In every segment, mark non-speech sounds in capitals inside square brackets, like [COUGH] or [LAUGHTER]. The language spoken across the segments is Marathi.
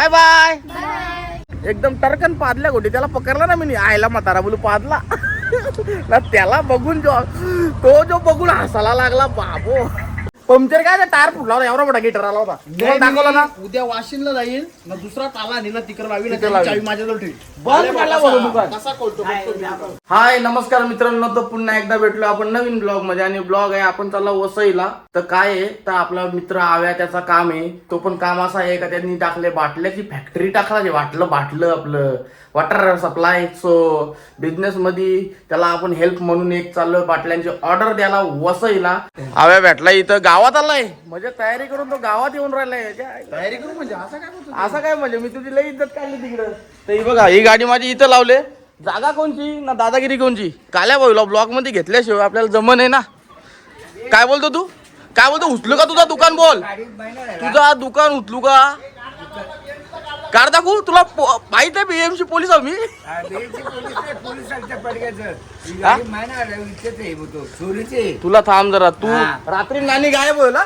बाय बाय एकदम टरकन पादल्या गोटी. त्याला पकडला ना मी आयला म्हातारा बोलू पादला. ना त्याला बघून जो तो जो बघून हसायला लागला बाबो. पंक्चर काय टायर फुटला होता. एवढा मोठा गिटर आला होता. दाखवला ना? उद्या वाशिनला जाईल ना दुसरा ताला आणि ना तिकडे लावी माझ्याजवळ ठेवी हाय नमस्कार मित्रांनो. तर पुन्हा एकदा भेटलो आपण नवीन ब्लॉगमध्ये. आणि ब्लॉग आहे आपण चालला वसईला तर काय आहे तर आपला मित्र आव्या त्याचा काम आहे. तो पण काम असा आहे का त्यांनी टाकले बाटल्याची फॅक्टरी टाकला जे वाटलं बाटलं आपलं. वॉटर सप्लाय सो बिझनेस मध्ये त्याला आपण हेल्प म्हणून एक चाललोय बाटल्यांची ऑर्डर द्यायला वसईला आव्या भेटला इथं. गावात आलाय. म्हणजे तयारी करून तो गावात येऊन राहिलाय. तयारी करू म्हणजे? असं काय असं काय म्हणजे? मी तुझी लई इज्जत काढली तिकडं. तर बघा ही गाडी माझी इथं लावले. जागा कोणची? ना दादागिरी कोणची? काल्या भाऊला ब्लॉकमध्ये घेतल्याशिवाय आपल्याला जमन आहे ना. काय बोलतो तू? काय बोलतो? उचलू का तुझा दुकान बोल? तुझा दुकान उचलू का? कार दाखवू. तुला पो- माहीत आहे बीएमसी पोलीस आहो मी. चोरीचे तुला थांब जरा. तू. रात्री नानी गायब होईल हा?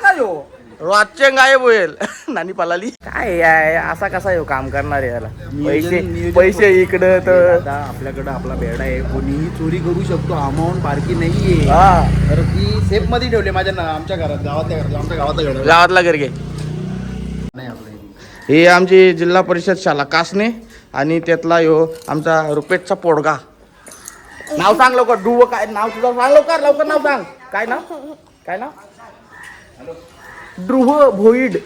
रातचे गायब होईल. [LAUGHS] नानी पलाली. काय आहे असा कसा येऊ काम करणार आहे याला? पैसे पैसे इकडं तर आपल्याकडे आपला बेडा आहे. कोणीही चोरी करू शकतो अमाऊंट बारकी नाहीये. हा. तर ती सेफमध्ये ठेवली माझ्या ना आमच्या घरात गावातल्या घरात आमच्या गावातल्या घरात गावातला नाही आपलं इथे. हे आमची जिल्हा परिषद शाळा कासने आणि त्यातला यो आमचा रुपेशचा पोडगा नाव सांग लवकर डुव काय नाव तुझं सांग लवकर लवकर नाव सांग. काय नाव? काय नाव? ध्रुव भोईड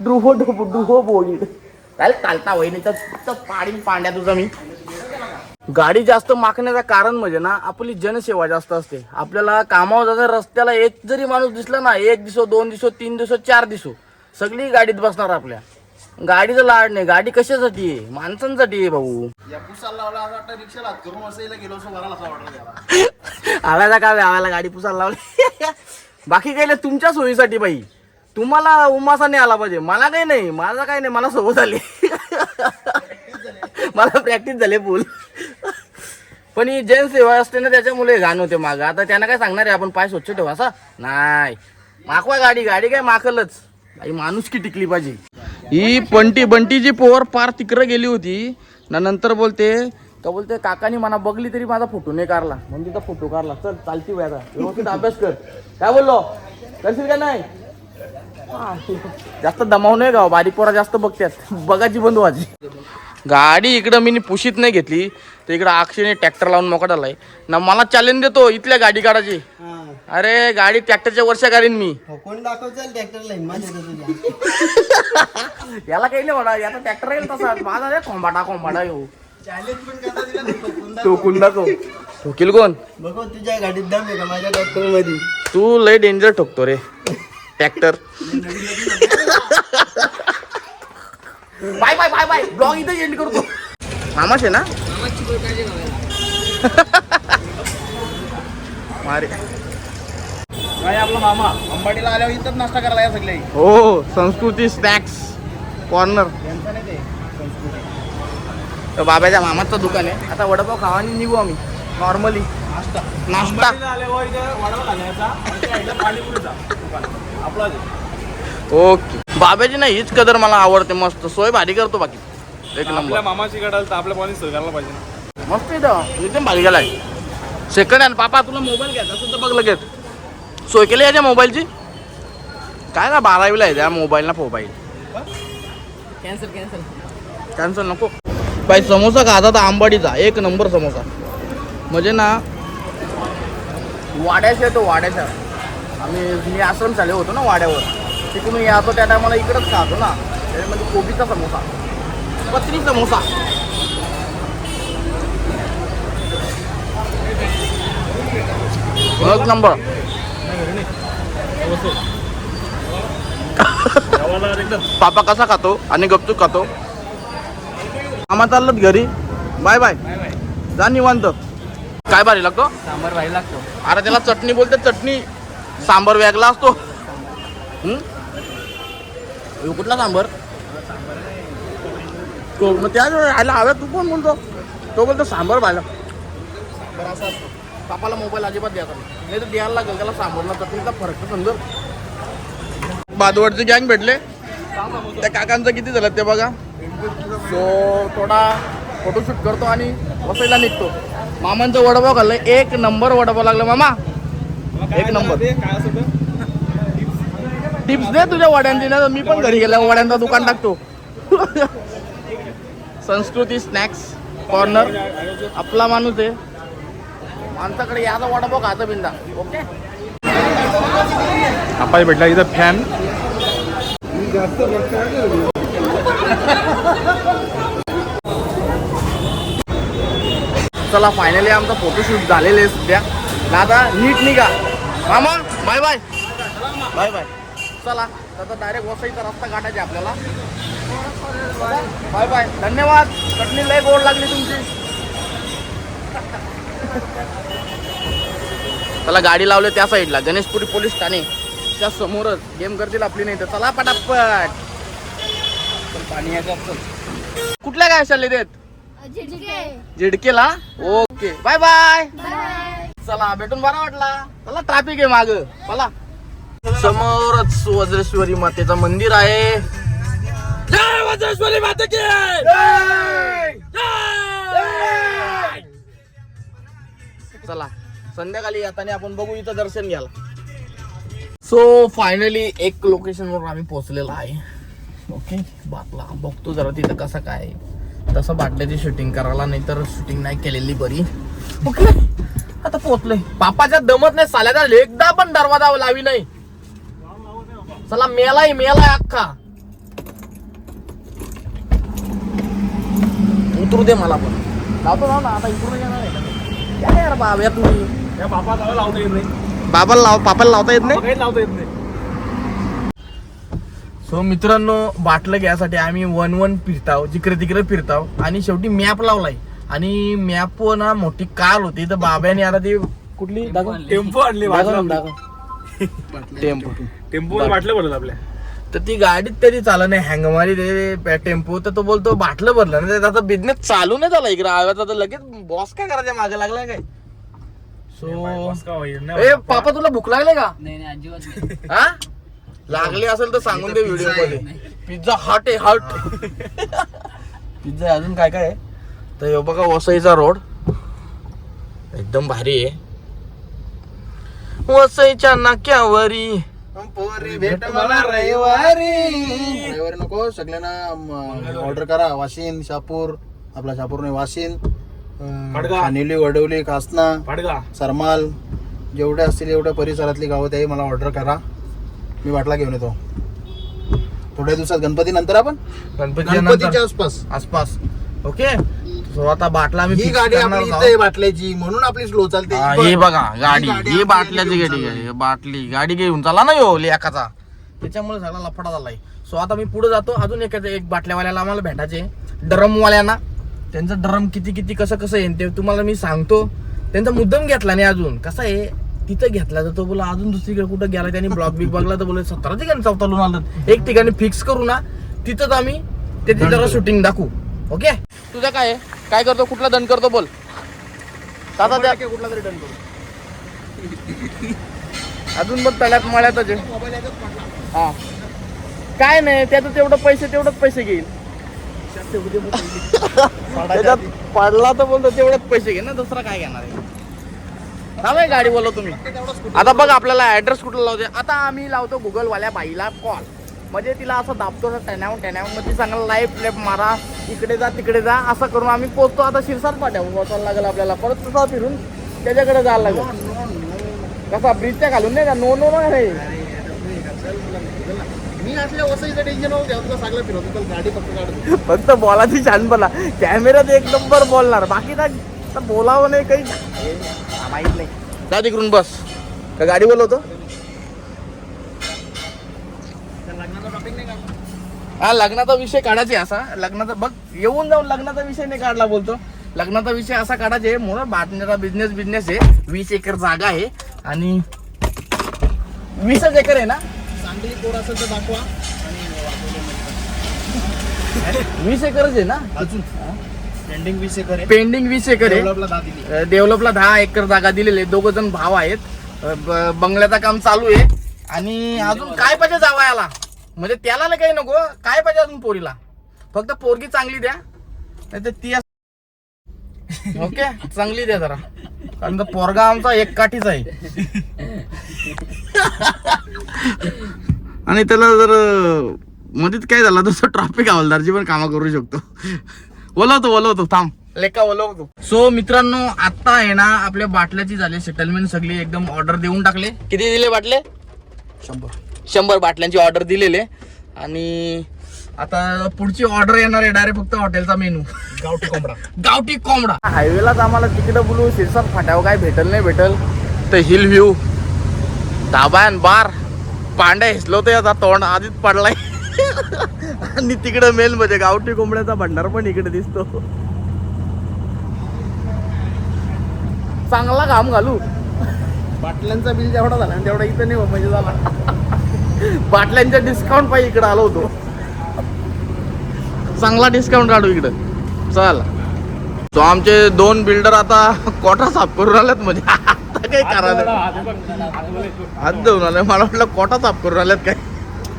ध्रुव ध्रुव भोईड काय चालता वहिनी तर पाडीन पांड्या तुझा मी. गाडी जास्त मागण्याचं कारण म्हणजे ना आपली जनसेवा जास्त असते. आपल्याला कामावर जाता रस्त्याला एक जरी माणूस दिसला ना एक दिसो दोन दिसो तीन दिसो चार दिसो सगळी गाडीत बसणार आपल्या. गाडीचं लाड नाही गाडी कशासाठी आहे? माणसांसाठी आहे भाऊ. आवायला काय आवायला गाडी पुसायला लावली. बाकी काही नाही तुमच्या सोयीसाठी बाई. तुम्हाला उमासा नाही आला पाहिजे. मला काही नाही माझा काही नाही मला सोबत आली. [LAUGHS] मला प्रॅक्टिस झाली फुल पण ही जन सेवा असते ना त्याच्यामुळे घाण होते माग. आता त्यांना काय सांगणार आहे आपण पाय स्वच्छ ठेवा असा? नाही. माकवा गाडी गाडी काय माकलच बाई माणूस की टिकली पाहिजे. ही बंटी बंटीची पोर पार तिकडं गेली होती. ना नंतर बोलते का बोलते काकानी मला बघली तरी माझा फोटो नाही काढला. म्हणजे तिथं फोटो काढला. चल चालती आता. व्यवस्थित अभ्यास कर. काय बोललो? करशील का नाही? हा, जास्त दमाव नाही गाव बारीक पोरा जास्त बघतात बघाची बंद व्हायची गाडी इकडं मी पुशीत नाही घेतली तर इकडं अक्षयने ट्रॅक्टर लावून मोकळा आलाय ना मला चॅलेंज देतो इथल्या गाडी काढायची. अरे गाडी ट्रॅक्टरच्या वर्षा काढीन मी. हो, कोण ट्रॅक्टरला [LAUGHS] याला काही नाही म्हणा याचा ट्रॅक्टर येईल तसा माझा रे खोंबाटा खोंबाटा येऊ. तो कोण तो कुंदा तो. ठोकील कोण? बघ तुझ्या गाडीत दम आहे का माझ्या ट्रॅक्टरमध्ये तू लय डेंजर ठोकतो रे. Tractor bye bye bye bye. Vlog इथे एंड करतो. मामाच आहे ना? मारे. काय आपला मामा? अंबाडीला आल्यावर इथंच नाश्ता करायला या सगळे. हो संस्कृती स्नॅक्स कॉर्नर यांचा नाही ते तर बाबाच्या मामाचं दुकान आहे. आता वडापाव खावा आणि निघू आम्ही. नॉर्मली नाश्ता. नाश्ता. आपला ओके बाबाची नाही हीच कदर मला आवडते मस्त. सोय भारी करतो बाकी. एक नंबर. मामाची कडाल तर आपल्या पाणी करायला पाहिजे ना. मस्त इथं. एकदम भारी गेलाय सेकंड हँड पापा तुला मोबाईल घ्यायचा तर बघ लगेच. सोय केली याच्या मोबाईलची काय ना बारावीला आहे त्या मोबाईल ना मोबाईल कॅन्सल कॅन्सल कॅन्सल नको. बाई समोसा खाजा तर आंबाडीचा एक नंबर समोसा. म्हणजे ना वाड्याच्या तो वाड्याच्या. आम्ही मी आश्रम चालू होतो ना वाड्यावर. तिकडून यातो त्या टायमाला इकडंच खातो ना. त्याच्यामध्ये कोबीचा समोसा. पत्री समोसा. एक नंबर. [LAUGHS] पापा कसा खातो आणि गपचूप खातो? आम्हा चाललं घरी. Bye bye. जा निवांत. काय भारी लागतो? सांबार भारी लागतो. अरे त्याला चटणी बोलते चटणी सांबर वेगळा असतो. हम्म? कुठला सांबर? तो मग त्या आयला हव्या तू कोण बोलतो? तो बोलतो सांबर भायला बरं असं असतं. पापाला मोबाईल अजिबात द्यायचा नाही. नाही तर द्यायला लागेल त्याला सांबरला चटणीचा फरक तर समजल बादवडचे गँग भेटले. त्या काकांचं किती झालं ते बघा. सो थोडा फोटोशूट करतो आणि वसईला निघतो. मामांचं वडापाव खाल्लं एक नंबर वडापाव लागलं मामा. एक नंबर. टिप्स दे तुझ्या वड्यांची ना मी पण घरी गेल्या वड्यांचं दुकान टाकतो. संस्कृती स्नॅक्स कॉर्नर. आपला माणूस आहे. माणसाकडे याचा वडापाव खायचा बिंदा. ओके? आपण भेटला इथं फॅन चला फायनली आमचा फोटोशूट झालेले आहे सध्या. दादा नीट निघा. मामा बाय बाय बाय बाय चला दादा डायरेक्ट वसईचा रस्ता काढायचा आहे आपल्याला. बाय बाय धन्यवाद. चटणी लय गोड लागली तुमची. चला गाडी लावले त्या साईडला गणेशपुरी पोलीस ठाणे. त्या समोरच गेम करतील आपली नाही तर चला पटापट. पाणी कुठल्या काय चालले देत झिडकेला. ओके. Bye bye. चला भेटून बरा वाटला. चला ट्रॅफिक आहे माग. चला. समोरच वज्रेश्वरी मातेचं मंदिर आहे. जय वज्रेश्वरी माते की चला संध्याकाळी येताना आपण बघू इथं दर्शन घ्यायला. सो फायनली एक लोकेशन वर आम्ही पोहोचलेलो आहे. ओके बाटला. बघतो जरा तिथं कसं काय. तसं बाटल्याची शूटिंग करायला नाही तर शूटिंग नाही केलेली बरी. ओके आता पोहोचलोय. पापाच्या दमत नाही साल्याचा एकदा पण दरवाजा लावी नाही. चला मेलाय मेलाय अख्खा. उतरू दे मला पण. लावतो ना आता इकडून येणार आहे? काय यार बाबा तुम्ही. या बापा गावाला लावता येत नाही. बाबाला लाव पापाला लावता येत नाही? लावता येत नाही. सो मित्रांनो बाटलं घ्यायसाठी आम्ही वन वन फिरताव जिकडे तिकडे फिरताव. आणि शेवटी मॅप लावलाय. आणि मॅप ना मोठी कार होती. तर बाब्याने आता ती कुठली. टेम्पो आणली. बाटला. टेम्पो. टेम्पो बाटल्या भरत आपल्या. तर ती गाडीत तरी चालत नाही. हँग मारी ते टेम्पो. तर तो बोलतो बाटलं भरलं ना त्याचा बिझनेस चालू नाही झाला इकडे. आव्याचा तर लगेच बॉस काय करायचं मागे लागलाय काय? सो बस का होईल? नाही ए पापा तुला भूक लागले का? नाही नाही अजिबात हा? लागले असेल तर सांगून दे व्हिडिओमध्ये. पिझ्झा हॉट आहे हॉट पिझ्झा अजून काय काय आहे? तर हे बघा वसईचा रोड एकदम भारी आहे. वसईच्या नाक्यावरी. पोरी भेट मला रविवारी. रविवारी नको सगळ्यांना ऑर्डर करा. वाशिन शापूर आपला शापूर नाही वाशिन. खानिवली वडवली कासना सरमाल. जेवढे असतील एवढ्या परिसरातली गावं त्याही मला ऑर्डर करा. मी बाटला घेऊन येतो. थोड्या दिवसात गणपती नंतर आपण? गणपतीच्या गणपतीच्या आसपास. आसपास. ओके? सो आता बाटला आम्ही ही fix गाडी करणार आपली. इथे आहे बाटल्याची. म्हणून आपली स्लो चालते. हा, बघ. गाडी. ही आपली बाटल्याची घेऊन गाडी. आहे बाटली. गाडी घेऊन चाला ना यो लेकाचा. त्याच्यामुळे सगळा लफडा झालाय. सो आता मी पुढे जातो. अजून एखाद्या एक बाटल्यावाल्याला आम्हाला भेटायचे ड्रमवाल्यांना. त्यांचं ड्रम किती किती कसं कसं येईल ते तुम्हाला मी सांगतो. त्यांचा मुद्दम घेतला नाही अजून. कसा आहे? तिथं घेतला तर तो बोला अजून दुसरीकडे कुठं गेला त्यांनी ब्लॉक बिग बघला तर बोले सतरा ठिकाणी चौतालून आलं. एक ठिकाणी फिक्स करू ना तिथंच आम्ही त्याची जरा शूटिंग दाखवू. ओके तुझं काय आहे? काय करतो? कुठला दंड करतो बोल. दादा त्या कुठला तरी डन करू? [LAUGHS] अजून पण तळ्यात मळ्यातच आहे. हा. काय नाही त्याचं तेवढं पैसे तेवढंच पैसे घेईल. त्याच्यात पडला [LAUGHS] तर बोलतो तेवढंच पैसे घे ना दुसरा काय घेणार आहे? चालेल गाडी बोलव तुम्ही. आता बघ आपल्याला ऍड्रेस कुठला लावते आता आम्ही लावतो गुगल वाल्या बाईला कॉल म्हणजे तिला असं दाबतो असं टॅनावून टॅनावून मग ती सांगायला लाईफ लेफ्ट मारा इकडे जा तिकडे जा असं करून आम्ही पोहोचतो आता शिरसाट पाट्यावर. पोहोचायला लागेल आपल्याला. परत तसा फिरून त्याच्याकडे जायला लागेल. कसा ब्रिजच्या खालून नाही का? No no. रे मी असल्या वसईचं टेन्शन होऊ द्या तुला सगळं फिरवतो. गाडी फक्त काढतो फक्त बोलाची छानपणा कॅमेऱ्यात एक नंबर बोलणार. बाकी काय बोलावं नाही काही. माहीत नाही. जा तिकडून बस. का गाडी बोलवतो? हा लग्नाचा विषय काढायचा आहे असा. लग्नाचा बघ येऊन जाऊन लग्नाचा विषय नाही काढला बोलतो. लग्नाचा विषय असा काढायचा आहे म्हणून बाटण्याचा बिझनेस बिझनेस आहे. वीस एकर जागा आहे. आणि वीसच एकर आहे ना? चांगली पोर असेल तर दाखवा वीस एकरच आहे ना? अजून. पेंडिंग वीस एकर आहे पेंडिंग वीस एकर डेव्हलपला दहा दिली. डेव्हलपला दहा एकर जागा दिलेली आहे. दोघ जण भाव आहेत. ब- बंगल्याचं काम चालू आहे. आणि अजून काय पाहिजे जावा याला? म्हणजे त्याला नाही काही नको. काय पाहिजे अजून पोरीला? फक्त पोरगी चांगली द्या. नाही तर ती अस- ओके? चांगली द्या जरा. कारण तर पोरगा आमचा एक काठीच आहे. आणि त्याला जर मध्येच काय झालं? तर ट्रॅफिक हवालदारची पण कामं करू शकतो. बोलवतो बोलवतो थांब. लेका बोलवतो सो मित्रांनो आता आहे ना आपल्या बाटल्याची झाली सेटलमेंट सगळी एकदम ऑर्डर देऊन टाकले. किती दिले बाटले? शंभर. शंभर बाटल्यांची ऑर्डर दिलेले. आणि आता पुढची ऑर्डर येणार आहे डायरेक्ट फक्त हॉटेलचा मेनू गावठी कोंबडा. [LAUGHS] गावठी कोंबडा. हायवेलाच आम्हाला तिकीट बोलू शिरसाट फाट्यावर काय भेटल नाही भेटल. तर हिल व्ह्यू दाबायन बार. पांड्या हिसलो ते आता तोंड आधीच पडलाय. [LAUGHS] आणि तिकडे मेल म्हणजे गावठी कोंबड्याचा भंडार पण इकडे दिसतो. चांगला घाम घालू. बाटल्यांचा बिल जेवढा झाला तेवढा इथं नाही म्हणजे झाला. बाटल्यांच्या डिस्काउंट पाहिजे इकडे आलो होतो. चांगला डिस्काउंट काढू इकडं. चल. तो आमचे दोन बिल्डर आता कोटा साफ करून आलेत म्हणजे? आता काही करायला हात देऊन आले. मला वाटलं कोटा साफ करून आल्यात काय?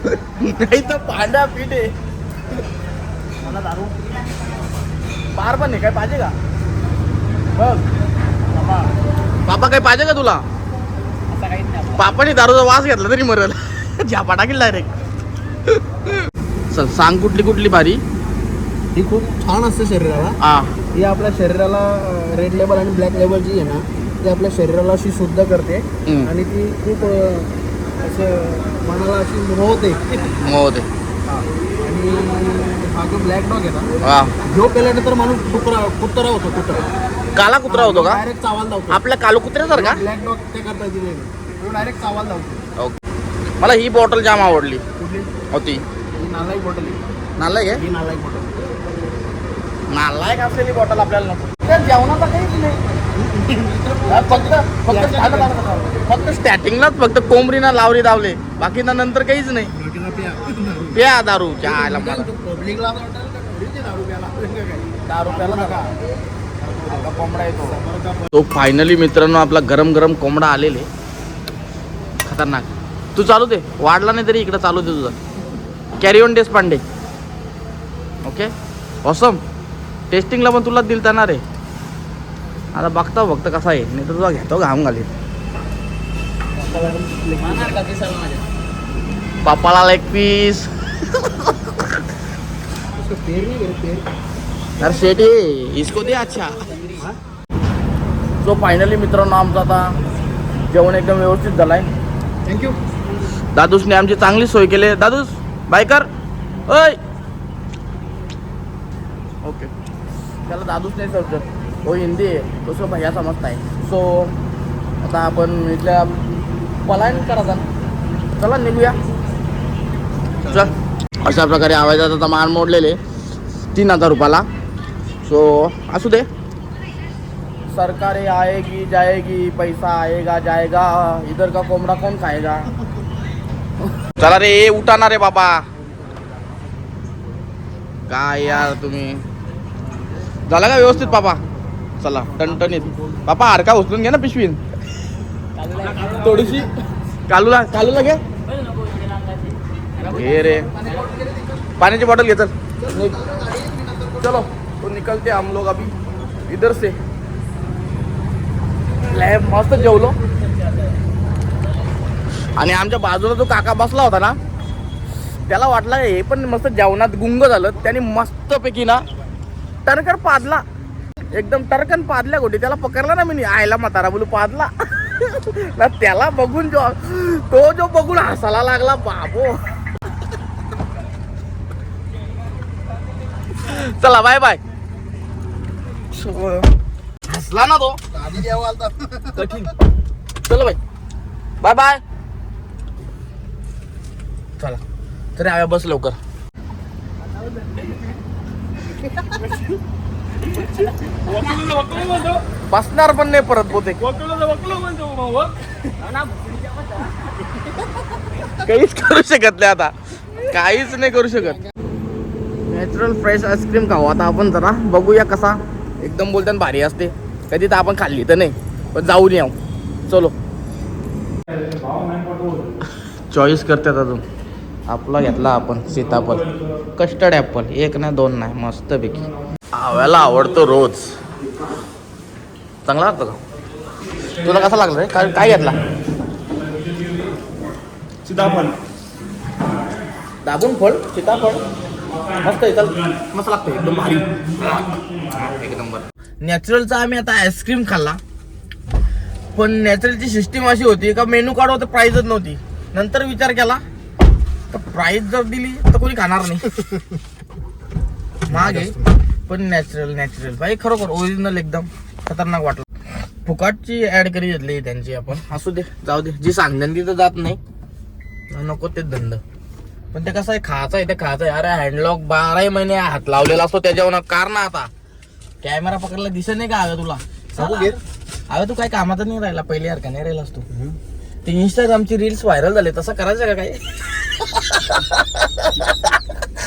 नाही तर पांड्या पिठे मला दारू. बार पण नाही काय पाहिजे का? बघ. बाबा. काही पाहिजे का तुला? पापाने दारूचा वास घेतला तरी मरल. झापा टाकील डायरेक्ट चल सांग कुठली कुठली भारी? ही खूप छान असते शरीराला. आ ही आपल्या शरीराला रेड लेबल आणि ब्लॅक लेबल जी आहे ना ती आपल्या शरीराला अशी शुद्ध करते. आणि ती खूप असं मनाला अशी मोहते हो. ते आणि हा जो ब्लॅक डॉग आहे ना वा जो पेल्यानंतर माणूस कुत्रा कुत्रा होतो कुत्रा. काला कुत्रा होतो का? डायरेक्ट चावाल धावतो. आपल्या कालो कुत्र्यासारखा? ब्लॅक डॉग ते करता दिले डायरेक्ट चावाल धावतो. ओके. मला ही बॉटल जाम आवडली. कुठली? होती. नालायक बॉटल आहे. नालायक आहे? ही नालायक बॉटल नालायक असलेली बॉटल आपल्याला नको. त्या जेवणाचा काहीच नाही. फक्त फक्त फक्त स्टार्टिंगलाच फक्त कोंबरीना लावरी दावले. बाकी ना नंतर काहीच नाही. प्या. दारू चहाला मला. पब्लिकला दारू कोंबडा येतो. तो फायनली मित्रांनो आपला गरम गरम कोंबडा आलेले. खतरनाक. तू चालू दे. वाढला नाही तरी इकडे चालू दे तुझा. Carry on days Pande okay awesome टेस्टिंगला पण तुला दिल जाणार आहे. आता बघता फक्त कसा आहे. नाही तर तुला घेतो घाम घालील पापाला लेग पीस यार शेट इसको दे अच्छा. सो फायनली मित्रांनो आमचं आता जेवण एकदम व्यवस्थित झालाय. थँक्यू दादूसने आमची चांगली सोय केली. दादूस बायकर ओय ओके त्याला दादूच नाही समजत हो हिंदी आहे तो भैया समजत आहे सो आता आपण इथल्या पलायन करायचा. चला निघूया. चल. अशा प्रकारे आवाजात आता मान मोडलेले तीन हजार रुपयाला. सो असू दे. सरकारे आएगी जाएगी पैसा आएगा जाएगा. इधर का कोंबडा कोण खाएगा? चला रे उठाना रे बाबा. काय यार तुम्ही? झाला का व्यवस्थित पापा? चला टणटणीत. पापा हारका उचलून घे ना पिशवीन थोडीशी. कालूला कालूला घे. घे रे. पाण्याची बॉटल घे चल. चलो तो निकलते हम लोग अभी. इधर से. मस्त जेवलो. आणि आमच्या बाजूला जो काका बसला होता ना त्याला वाटलं हे पण मस्त जेवणात गुंग झालं. त्याने मस्तपैकी ना टरकर पादला. एकदम टरकन पादल्या गोटी. त्याला पकडला ना मी. आयला म्हातारा बोलू पादला. [LAUGHS] ना त्याला बघून जो तो जो बघून हसायला लागला बाबो. चला बाय बाय हसला ना तो. कठीण चलो बाय बाय बाय चला. तरी आव्या बस लवकर. बसणार पण नाही परत पोते काहीच करू शकत नाही आता. काहीच नाही करू शकत. नॅचरल फ्रेश आईस्क्रीम खाऊ. आता आपण जरा बघूया कसा एकदम बोलताना भारी असते. कधी तर आपण खाल्ली तर नाही. पण जाऊन येऊ. चलो. चॉईस करतात अजून. आपला घेतला आपण सीताफळ. कस्टर्ड ॲपल एक नाही दोन नाही मस्तपैकी. आव्याला आवडतो रोज. चांगला लागतो का? तुला कसा लागला रे? काय काय घेतला? सीताफळ. दाबून फळ सीताफळ. मस्त मस्त लागतं एकदम भारी. एक नंबर. नॅचरलचा आम्ही आता आईस्क्रीम खाल्ला. पण नॅचरलची सिस्टीम अशी होती का मेनू कार्ड होतं प्राईजच नव्हती. नंतर विचार केला. तर प्राईज जर दिली तर कोणी खाणार नाही. महाग आहे पण नॅचरल नॅचरल भाई खरोखर ओरिजिनल एकदम खतरनाक वाटलं. फुकाटची ऍड करी घेतली त्यांची आपण. असू दे जाऊ दे. जी सांगण्यान तिथं जात नाही नको ते धंद. पण ते कसं आहे खायचं आहे ते खायचं आहे. अरे हँडलॉक बाराही महिने हात लावलेला असतो त्याच्यावर कार ना आता. कॅमेरा पकडला दिसत नाही का अगं तुला? अगं तू काय कामाचा नाही राहिला पहिले यार का नाही राहिलास तू. ते इंस्टाग्रामची रील्स व्हायरल झाले तसं करायचं का काय?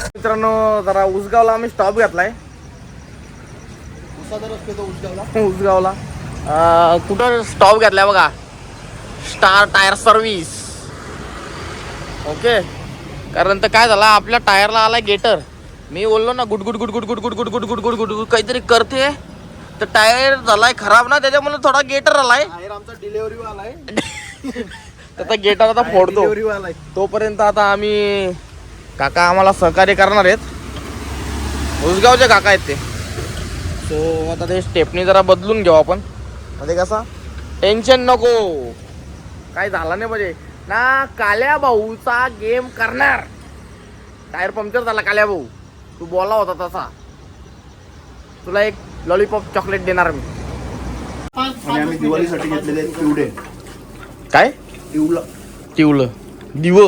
मित्रांनो जरा उसगावला आम्ही स्टॉप घेतलाय. उसगावला. अं, कुठं स्टॉप घेतलाय बघा. स्टार टायर सर्व्हिस ओके कारण तर काय झालं आपल्या टायरला आलाय गेटर. मी बोललो ना good good good good good good good good good good good good काहीतरी करते. तर टायर झालाय खराब ना त्याच्यामुळे थोडा गेटर आलाय. आमचा डिलिव्हरी वाला [LAUGHS] आहे त्याचा गेटर आता फोडतो. तोपर्यंत आता आम्ही काका आम्हाला सहकार्य करणार आहेत. उसगावचे काका आहेत ते. सो आता ते स्टेपनी जरा बदलून घेऊ आपण. म्हणजे कसा? टेन्शन नको. काय झालं नाही पाहिजे. ना काल्या भाऊचा गेम करणार. टायर पंक्चर झाला काल्या भाऊ. तू बोला होता तसा. तुला एक लॉलीपॉप चॉकलेट देणार मी. आणि आम्ही दिवाळीसाठी घेतलेले आहेत पिवडे. काय? पिवला तिवलं दिव.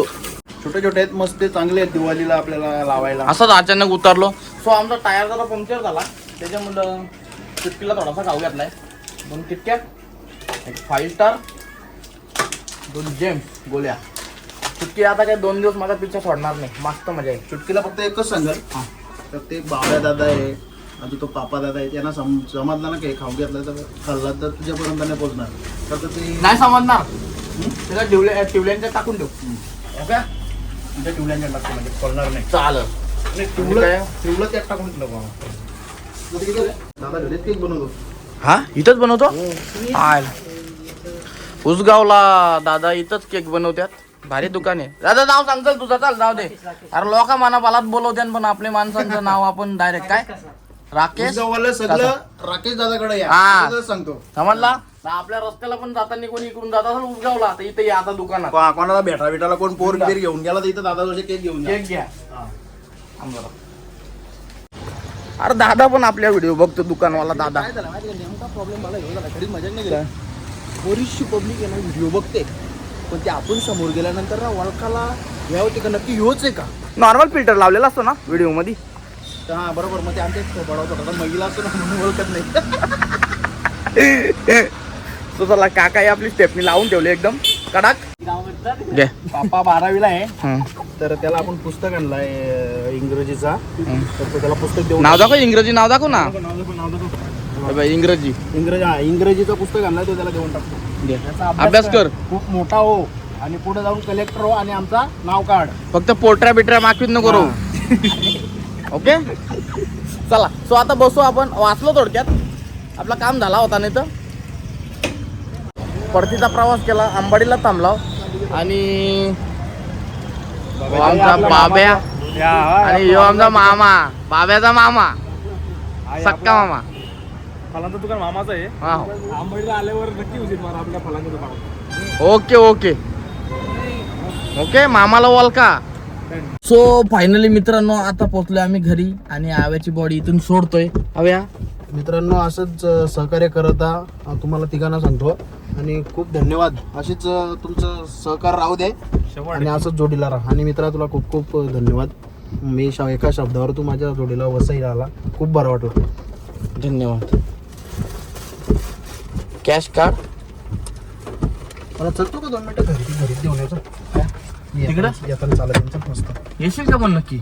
छोटे छोटे आहेत मस्त चांगले आहेत दिवाळीला आपल्याला लावायला. असंच अचानक उतरलो. सो आमचा टायर जरा पंक्चर झाला. त्याच्यामुळं चिटकीला थोडासा खाऊ घेतलाय. दोन किटकॅट एक फाईव्ह स्टार दोन जेम्स गोल्या. चिटकी आता काय दोन दिवस माझा पिच्छा सोडणार नाही. मस्त मजा येईल. चुटकीला फक्त एकच सांगाल. तर ते बावळ्या दादा आहे आणि तो पापा दादा आहे त्यांना सम समजलं ना काही खाऊ घेतलं तर खाल्ला तर तुझ्यापर्यंत नाही पोहोचणार. तर ते नाही समजणार त्याला टिवल्या टिवल्यांच्या टाकून देऊ. ओके तुझ्या टिवल्यांच्या लागते म्हणजे पडणार नाही टिवलं त्यात टाकून नको दादा घरीच केक बनवतो. हा? इथंच बनवतो? हाय. उसगावला दादा इथंच केक बनवतात भारी दुकान आहे. दादा नाव सांगताल तुझं. चाल जाऊ दे. अरे लोका मना बोलवत्यान पण आपल्या माणसांचं नाव आपण डायरेक्ट काय? राकेश? उसगाववालं सगळं राकेश दादाकडे या. हा. सांगतो. समजला? ना आपल्या रस्त्याला पण जाताना कोणी इकडून जात असेल उसगावला तर इथे या आता दुकानात. को- कोणाला भेटा भेटाला कोण पोर बिर घेऊन गेला तर इथं दादा केक घेऊन जा. केक घ्या. थांब जरा. अरे दादा पण आपल्या व्हिडिओ बघतो दुकानवाला दादा. काय झालं माहिती का? नेमका प्रॉब्लेम मला घेऊन झाला. खरीच मजा नाही गेली बरीचशी पब्लिक आहे ना व्हिडिओ बघते. पण ते आपण समोर गेल्यानंतर ना ओळखाला या होते का? नक्की ह्योच आहे का? नॉर्मल फिल्टर लावलेला असतो ना व्हिडिओमध्ये? तर हा बरोबर. मग ते आमच्या बडावत होता. महिला असतो ना म्हणून ओळखत नाही. [LAUGHS] तो चला काका आपली स्टेपनी लावून ठेवली एकदम. कडक. पापा बारावीला आहे. हं. तर त्याला आपण पुस्तक आणलाय इंग्रजीचा. तर तो त्याला पुस्तक देऊन नाव दाखव इंग्रजी नाव दाखव ना. इंग्रजी. इंग्रजी हा इंग्रजीचं पुस्तक आणलाय तो त्याला देऊन टाकतो. अभ्यास कर. खूप मोठा हो. आणि पुढे जाऊन कलेक्टर हो आणि आमचा नाव काढ. फक्त पोटऱ्या बिटऱ्या मागवीत नको करू ओके? चला. सो आता बसू आपण. वाचलो थोडक्यात. आपला काम झाला होता नाही तर. परतीचा प्रवास केला. अंबाडीला थांबला. आणि आमचा बाब्या. आणि ह्यो आमचा मामा. बाब्याचा मामा. सक्का मामा. फलांचं दुकान मामाचं आहे. आंबडीला आल्यावर नक्की उशीर मारा आपल्या फलांचं दुकान. Okay okay. ओके मामाला ओळखा सो फायनली मित्रांनो आता पोहोचलोय आम्ही घरी आणि आव्याची बॉडी इथून सोडतोय. आव्या? मित्रांनो असंच सहकार्य करत आ, अं, तुम्हाला तिघांना सांगतो. आणि खूप धन्यवाद. अशीच तुमचं सहकार राहू दे. आणि असंच जोडीला राहा. आणि मित्रा तुला खूप खूप धन्यवाद. मी श- एका शब्दावर तू माझ्या जोडीला वसई आला खूप बरं वाटलं. धन्यवाद. कॅश कार्ड मला चलतो का दोन मिनिटं घरी? घरी देऊन यायचं. तिकडं? येताना चालत यांचं मस्त येशील का पण नक्की?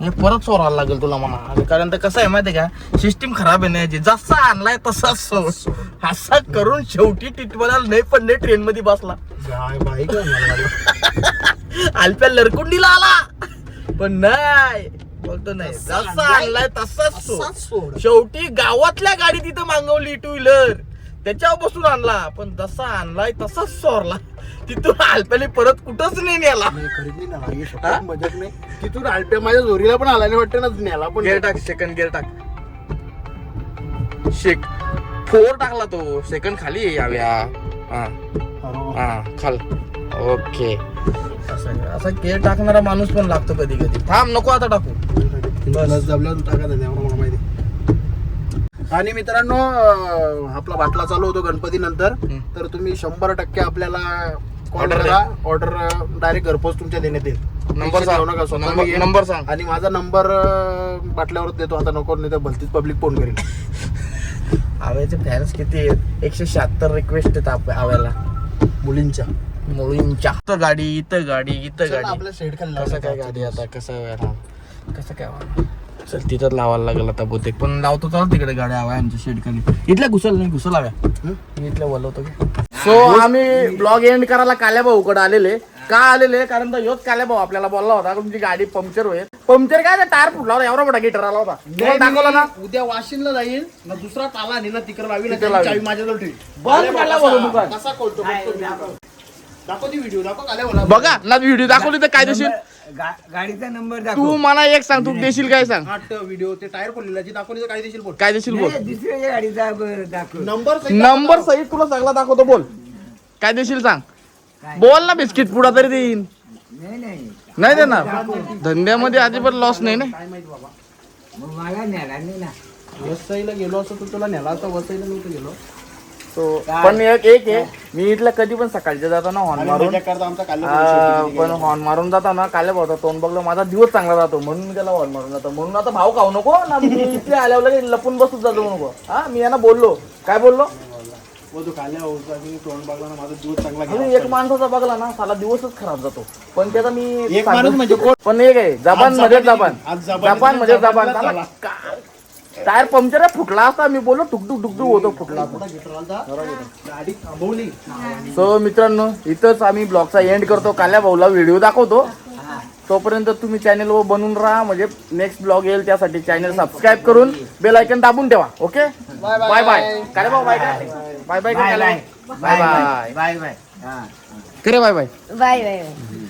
हे परत चोरायला लागेल तुला म्हणा. कारण तर कसं आहे माहिती आहे का? सिस्टीम खराब आहे नाही जसा आणलाय तसाच सोड. असा करून शेवटी टिटवाला नाही पण नाही ट्रेन मध्ये बसला. काय बाई काय मला वाटलं. अल्प्या लरकुंडीला आला. पण नाही बोलतो नाही. जसा आणलाय तसाच असाच सो सोड. शेवटी गावातल्या गाडी तिथं मागवली टू व्हीलर. त्याच्यावर बसून आणला. पण जसा आणलाय तसाच सोरला तिथून अल्प्याने परत कुठंच नाही नेला खरेदी ना नाही. तिथून आलप्या माझ्या जोरीला पण आला नाही वाटतं ना न्याला पण गेअर टाक सेकंड गेअर टाक. शेक फोर टाकला तो सेकंड खाली याव्या हा. हा. खाल. ओके असं गेअर टाकणारा माणूस पण लागतो कधी कधी थांब नको आता टाकू. माहिती आणि मित्रांनो आपला बाटला चालू होतो गणपती नंतर. तर तुम्ही शंभर टक्के आपल्याला Order करा ऑर्डर डायरेक्ट घरपोच तुमच्या देण्यात येईल. नंबर नका, सांग. स्वतः नंबर मी येईन. नंबर सांग. आणि माझा नंबर अं, बाटल्यावर देतो आता नको नाही तर भलतीच पब्लिक फोन करेल. आव्याचे फॅन्स किती आहेत? एकशे शहात्तर रिक्वेस्ट आहेत आप- आव्याला. मुलींच्या. मुलींच्या. इथं गाडी इथं गाडी इथं चल गाडी. आपल्या शेड खाली कसं काय गाडी आता? कसं हा. कसं काय होणार? चल तिथंच लावायला लागेल आता बहुतेक. पण लावतो तर तिकडे गाड्या हव्या आमच्या शेड खाली. इथल्या घुसल नाही घुसल हव्या मी इथल्या बोलवतो सो आम्ही ब्लॉग एंड करायला काल्या भाऊकडे आलेले. का आलेले? कारण तर ह्योच काल्या भाऊ आपल्याला बोलला होता तुमची गाडी पंक्चर होईल. पंक्चर काय? टायर फुटला होता एवढा मोठा गिटर आला होता. तुम्हाला दाखवला ना? उद्या वाशिनला जाईल ना दुसरा ताला आणि ना तिकडे लावी तिकडे. चावी माझ्याजवळ ठेवी बंद काल्या भाऊ दुकान. कसा खोलतो दाखव ती व्हिडिओ दाखव काल्या बोला. बघा ना व्हिडिओ दाखवली तर काय देशील गा- गाडीचा नंबर तू मला एक सांग तू देशील काय सांग? आठ व्हिडिओ ते टायर खोललेला जी दाखवली तर काय देशील बोल. काय देशील बोल. नाही, दुसऱ्याच्या गाडीचा ब- दाखव. नंबर नंबर सहित तुला सगळा दाखवतो बोल. काय देशील सांग. काय? बोल ना बिस्किट पुडा तरी देईन. नाही नाही. नाही देणार. धंद्यामध्ये अजिबात लॉस नाही ना. काय माहिती बाबा. मग मला न्याला नाही ना. वसईला गेलो असं तर तुला नेला असता वसईला नव्हतं गेलो. तो. पण एक एक आहे मी इथलं कधी पण सकाळच्या जाताना हॉर्न मारून पण हॉर्न मारून जाताना काले भाऊ तोंड बघलं माझा दिवस चांगला जातो म्हणून मी त्याला हॉर्न मारून जातो. म्हणून आता भाव खाऊ नको ना मी इथले आल्यावर लगेच लपून बसून जातो नको. हा मी यांना बोललो. काय बोललो? होता गेला एक माणसाचा बघला ना साला दिवसच खराब जातो. पण त्याचा मी एक माणूस म्हणजे कोण? पण एक आहे जपान आज मध्ये जपान जपान. आज जपान जपानमध्ये जपान. झाला. टायर पंक्चर आहे, फुटला असता मी बोललो टुकटुक टुकटुक होतो फुटला असता? गाडी थांबवली. सो मित्रांनो इथंच आम्ही ब्लॉगचा एंड करतो. काल्या भाऊला व्हिडिओ दाखवतो. तोपर्यंत तुम्ही चॅनलवर बनून राहा. म्हणजे नेक्स्ट ब्लॉग येईल त्यासाठी चॅनल सबस्क्राईब करून बेल आयकन दाबून ठेवा. ओके बाय बाय बाय काल्या भाऊ bye bye bye bye bye bye bye bye bye bye हा. करे bye bye bye bye bye